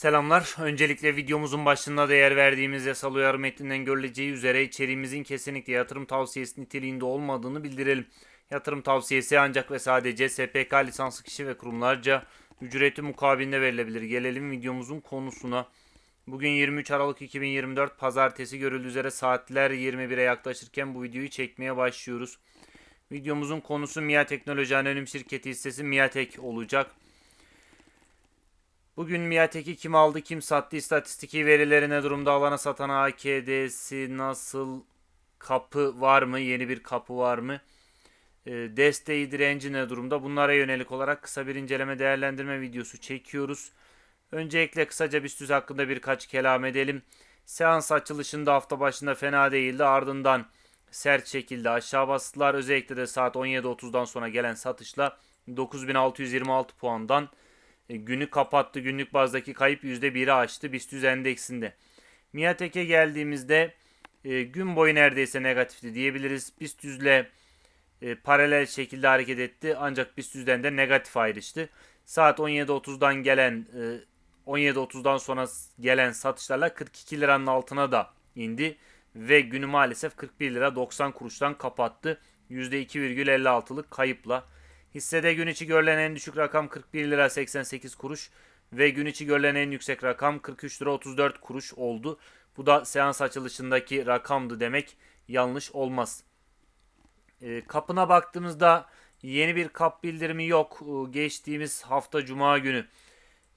Selamlar. Öncelikle videomuzun başında değer verdiğimiz yasal uyarı metninden görüleceği üzere içeriğimizin kesinlikle yatırım tavsiyesi niteliğinde olmadığını bildirelim. Yatırım tavsiyesi ancak ve sadece SPK lisanslı kişi ve kurumlarca ücreti mukabilinde verilebilir. Gelelim videomuzun konusuna. Bugün 23 Aralık 2024 Pazartesi görüldüğü üzere saatler 21'e yaklaşırken bu videoyu çekmeye başlıyoruz. Videomuzun konusu MIA Teknoloji Anonim Şirketi hissesi MIATek olacak. Bugün Miatek'i kim aldı kim sattı istatistiki verileri ne durumda alana satan AKD'si nasıl kapı var mı yeni bir kapı var mı e, desteği direnci ne durumda bunlara yönelik olarak kısa bir inceleme değerlendirme videosu çekiyoruz. Öncelikle kısaca BIST hakkında birkaç kelam edelim. Seans açılışında hafta başında fena değildi ardından sert şekilde aşağı bastılar. Özellikle de saat 17.30'dan sonra gelen satışla 9626 puandan günü kapattı. Günlük bazdaki kayıp %1'i aştı BIST endeksinde. Miatek'e geldiğimizde e, gün boyu neredeyse negatifti diyebiliriz. BIST ile e, paralel şekilde hareket etti ancak BIST de negatif ayrıştı. Saat 17.30'dan gelen e, 17.30'dan sonra gelen satışlarla 42 liranın altına da indi ve günü maalesef 41 lira 90 kuruştan kapattı. %2,56'lık kayıpla. Hissede gün içi görülen en düşük rakam 41 lira 88 kuruş ve gün içi görülen en yüksek rakam 43 lira 34 kuruş oldu. Bu da seans açılışındaki rakamdı demek yanlış olmaz. E, kapına baktığımızda yeni bir kap bildirimi yok. E, geçtiğimiz hafta cuma günü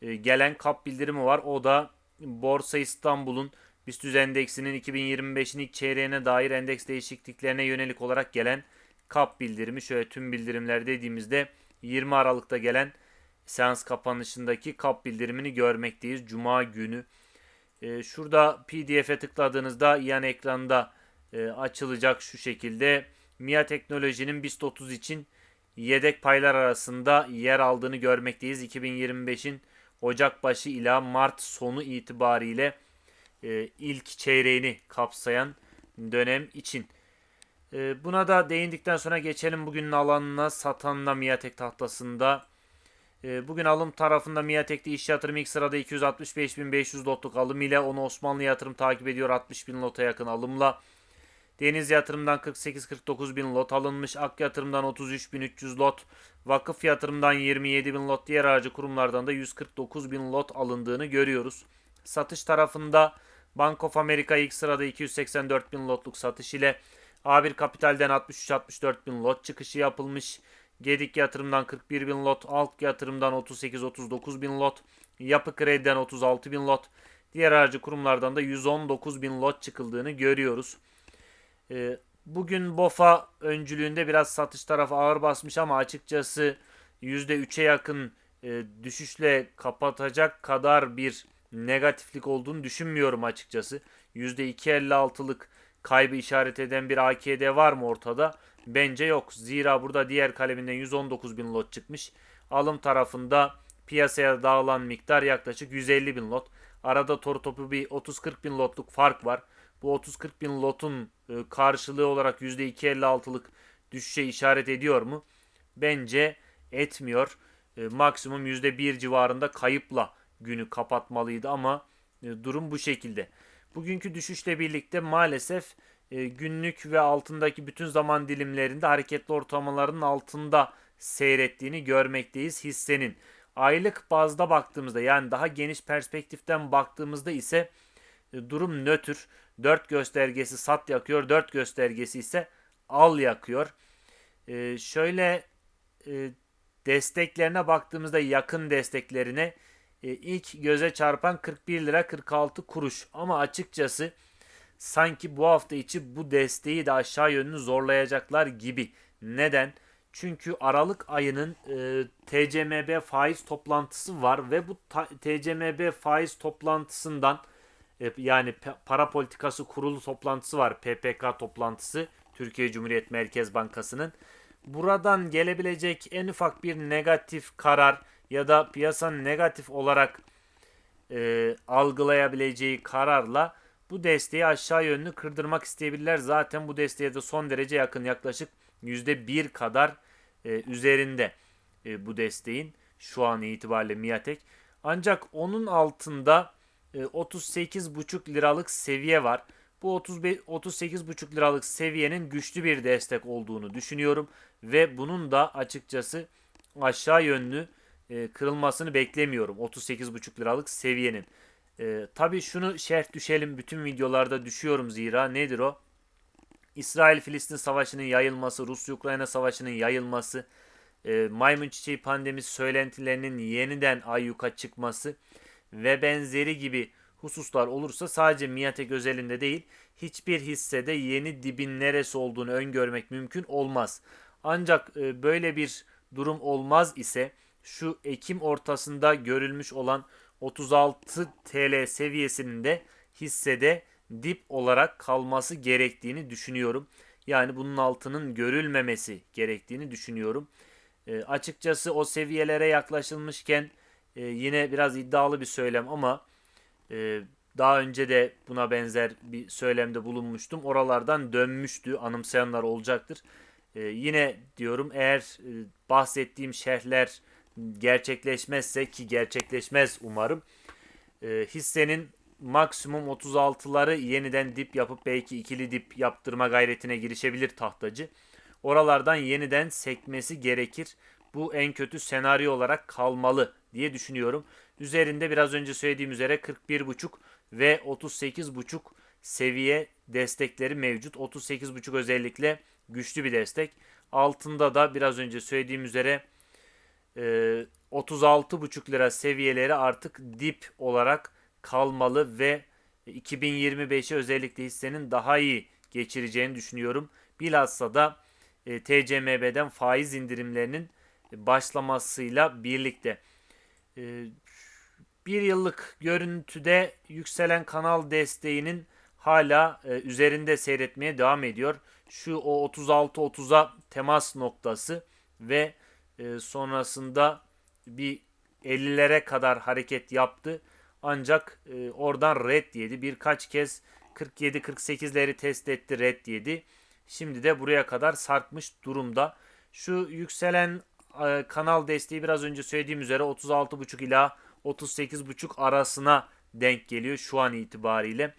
e, gelen kap bildirimi var. O da Borsa İstanbul'un BIST endeksinin 2025'in ilk çeyreğine dair endeks değişikliklerine yönelik olarak gelen kap bildirimi şöyle tüm bildirimler dediğimizde 20 Aralık'ta gelen seans kapanışındaki kap bildirimini görmekteyiz. Cuma günü. Ee, şurada pdf'e tıkladığınızda yan ekranda e, açılacak şu şekilde. MIA Teknoloji'nin BIST 30 için yedek paylar arasında yer aldığını görmekteyiz. 2025'in Ocak başı ila Mart sonu itibariyle e, ilk çeyreğini kapsayan dönem için. E, buna da değindikten sonra geçelim bugünün alanına satanla Miatek tahtasında. E, bugün alım tarafında Miatek'te iş yatırım ilk sırada 265.500 lotluk alım ile onu Osmanlı yatırım takip ediyor 60.000 lota yakın alımla. Deniz yatırımdan 48-49 bin lot alınmış. Ak yatırımdan 33.300 lot. Vakıf yatırımdan 27 bin lot. Diğer aracı kurumlardan da 149 bin lot alındığını görüyoruz. Satış tarafında Bank of America ilk sırada 284 bin lotluk satış ile A1 Kapital'den 63-64 bin lot çıkışı yapılmış. Gedik yatırımdan 41 bin lot, Alt yatırımdan 38-39 bin lot, Yapı Kredi'den 36 bin lot, diğer aracı kurumlardan da 119 bin lot çıkıldığını görüyoruz. Ee, bugün BOFA öncülüğünde biraz satış tarafı ağır basmış ama açıkçası %3'e yakın e, düşüşle kapatacak kadar bir negatiflik olduğunu düşünmüyorum açıkçası. %2.56'lık kaybı işaret eden bir AKD var mı ortada? Bence yok. Zira burada diğer kaleminden 119 bin lot çıkmış. Alım tarafında piyasaya dağılan miktar yaklaşık 150 bin lot. Arada toru topu bir 30-40 bin lotluk fark var. Bu 30-40 bin lotun e, karşılığı olarak %2.56'lık düşüşe işaret ediyor mu? Bence etmiyor. E, maksimum %1 civarında kayıpla günü kapatmalıydı ama e, durum bu şekilde. Bugünkü düşüşle birlikte maalesef e, günlük ve altındaki bütün zaman dilimlerinde hareketli ortalamaların altında seyrettiğini görmekteyiz hissenin. Aylık bazda baktığımızda yani daha geniş perspektiften baktığımızda ise e, durum nötr. 4 göstergesi sat yakıyor, 4 göstergesi ise al yakıyor. E, şöyle e, desteklerine baktığımızda yakın desteklerine e, ilk göze çarpan 41 lira 46 kuruş. Ama açıkçası sanki bu hafta içi bu desteği de aşağı yönünü zorlayacaklar gibi. Neden? Çünkü Aralık ayının e, TCMB faiz toplantısı var ve bu TCMB faiz toplantısından e, yani para politikası kurulu toplantısı var. PPK toplantısı Türkiye Cumhuriyet Merkez Bankası'nın. Buradan gelebilecek en ufak bir negatif karar ya da piyasanın negatif olarak e, algılayabileceği kararla bu desteği aşağı yönlü kırdırmak isteyebilirler. Zaten bu desteğe de son derece yakın yaklaşık %1 kadar e, üzerinde e, bu desteğin şu an itibariyle Miatek. Ancak onun altında e, 38,5 liralık seviye var. Bu 35 38,5 liralık seviyenin güçlü bir destek olduğunu düşünüyorum ve bunun da açıkçası aşağı yönlü e, kırılmasını beklemiyorum 38,5 liralık seviyenin. E, tabii şunu şerh düşelim bütün videolarda düşüyorum zira nedir o? İsrail-Filistin savaşının yayılması, Rusya-Ukrayna savaşının yayılması, e, maymun çiçeği pandemisi söylentilerinin yeniden ayyuka çıkması ve benzeri gibi hususlar olursa sadece Miatek özelinde değil hiçbir hissede yeni dibin neresi olduğunu öngörmek mümkün olmaz. Ancak e, böyle bir durum olmaz ise şu Ekim ortasında görülmüş olan 36 TL seviyesinin de hissede dip olarak kalması gerektiğini düşünüyorum. Yani bunun altının görülmemesi gerektiğini düşünüyorum. E, açıkçası o seviyelere yaklaşılmışken e, yine biraz iddialı bir söylem ama e, daha önce de buna benzer bir söylemde bulunmuştum. Oralardan dönmüştü. Anımsayanlar olacaktır. E, yine diyorum eğer e, bahsettiğim şerhler gerçekleşmezse ki gerçekleşmez umarım. E, hissenin maksimum 36'ları yeniden dip yapıp belki ikili dip yaptırma gayretine girişebilir tahtacı. Oralardan yeniden sekmesi gerekir. Bu en kötü senaryo olarak kalmalı diye düşünüyorum. Üzerinde biraz önce söylediğim üzere 41.5 ve 38.5 seviye destekleri mevcut. 38.5 özellikle güçlü bir destek. Altında da biraz önce söylediğim üzere 36.5 lira seviyeleri artık dip olarak kalmalı ve 2025'i özellikle hissenin daha iyi geçireceğini düşünüyorum. Bilhassa da e, TCMB'den faiz indirimlerinin başlamasıyla birlikte. E, bir yıllık görüntüde yükselen kanal desteğinin hala e, üzerinde seyretmeye devam ediyor. Şu o 36-30'a temas noktası ve e, sonrasında bir 50'lere kadar hareket yaptı. Ancak e, oradan red yedi. Birkaç kez 47-48'leri test etti red yedi. Şimdi de buraya kadar sarkmış durumda. Şu yükselen e, kanal desteği biraz önce söylediğim üzere 36.5 ila 38.5 arasına denk geliyor şu an itibariyle.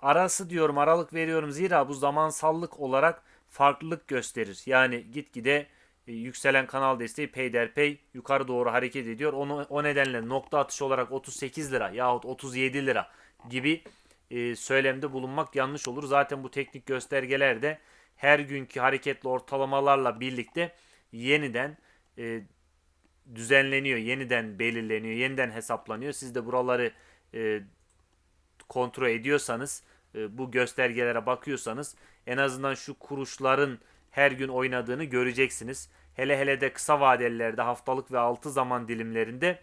Arası diyorum aralık veriyorum zira bu zamansallık olarak farklılık gösterir. Yani gitgide yükselen kanal desteği peyderpey yukarı doğru hareket ediyor. Onu, o nedenle nokta atışı olarak 38 lira yahut 37 lira gibi e, söylemde bulunmak yanlış olur. Zaten bu teknik göstergeler de her günkü hareketli ortalamalarla birlikte yeniden e, düzenleniyor, yeniden belirleniyor, yeniden hesaplanıyor. Siz de buraları e, kontrol ediyorsanız, e, bu göstergelere bakıyorsanız en azından şu kuruşların her gün oynadığını göreceksiniz. Hele hele de kısa vadelilerde haftalık ve 6 zaman dilimlerinde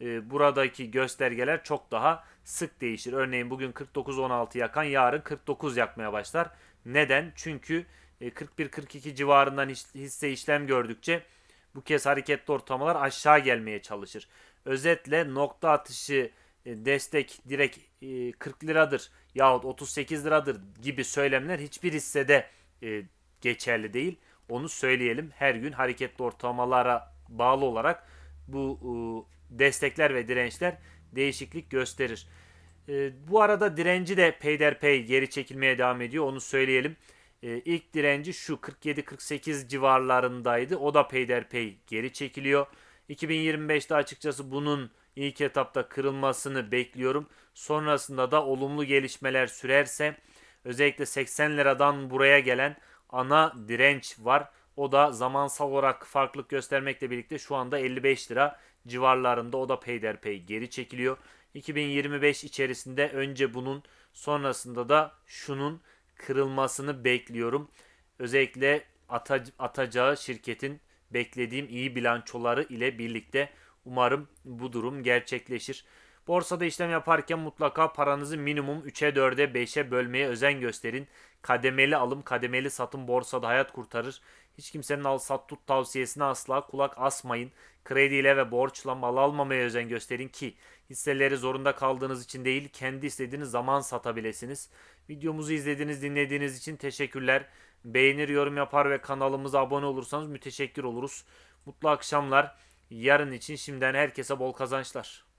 e, buradaki göstergeler çok daha sık değişir. Örneğin bugün 49-16 yakan yarın 49 yakmaya başlar. Neden? Çünkü e, 41-42 civarından hisse işlem gördükçe bu kez hareketli ortalamalar aşağı gelmeye çalışır. Özetle nokta atışı e, destek direkt e, 40 liradır yahut 38 liradır gibi söylemler hiçbir hissede e, geçerli değil. Onu söyleyelim. Her gün hareketli ortalamalara bağlı olarak bu e, destekler ve dirençler değişiklik gösterir. E, bu arada direnci de peyderpey geri çekilmeye devam ediyor. Onu söyleyelim. E, ilk direnci şu 47-48 civarlarındaydı. O da peyderpey geri çekiliyor. 2025'te açıkçası bunun ilk etapta kırılmasını bekliyorum. Sonrasında da olumlu gelişmeler sürerse özellikle 80 liradan buraya gelen ana direnç var. O da zamansal olarak farklılık göstermekle birlikte şu anda 55 lira civarlarında o da peyderpey geri çekiliyor. 2025 içerisinde önce bunun sonrasında da şunun kırılmasını bekliyorum. Özellikle atacağı şirketin beklediğim iyi bilançoları ile birlikte umarım bu durum gerçekleşir. Borsada işlem yaparken mutlaka paranızı minimum 3'e 4'e 5'e bölmeye özen gösterin. Kademeli alım, kademeli satım borsada hayat kurtarır. Hiç kimsenin al sat tut tavsiyesine asla kulak asmayın. Krediyle ve borçla mal almamaya özen gösterin ki hisseleri zorunda kaldığınız için değil kendi istediğiniz zaman satabilirsiniz. Videomuzu izlediğiniz dinlediğiniz için teşekkürler. Beğenir yorum yapar ve kanalımıza abone olursanız müteşekkir oluruz. Mutlu akşamlar. Yarın için şimdiden herkese bol kazançlar.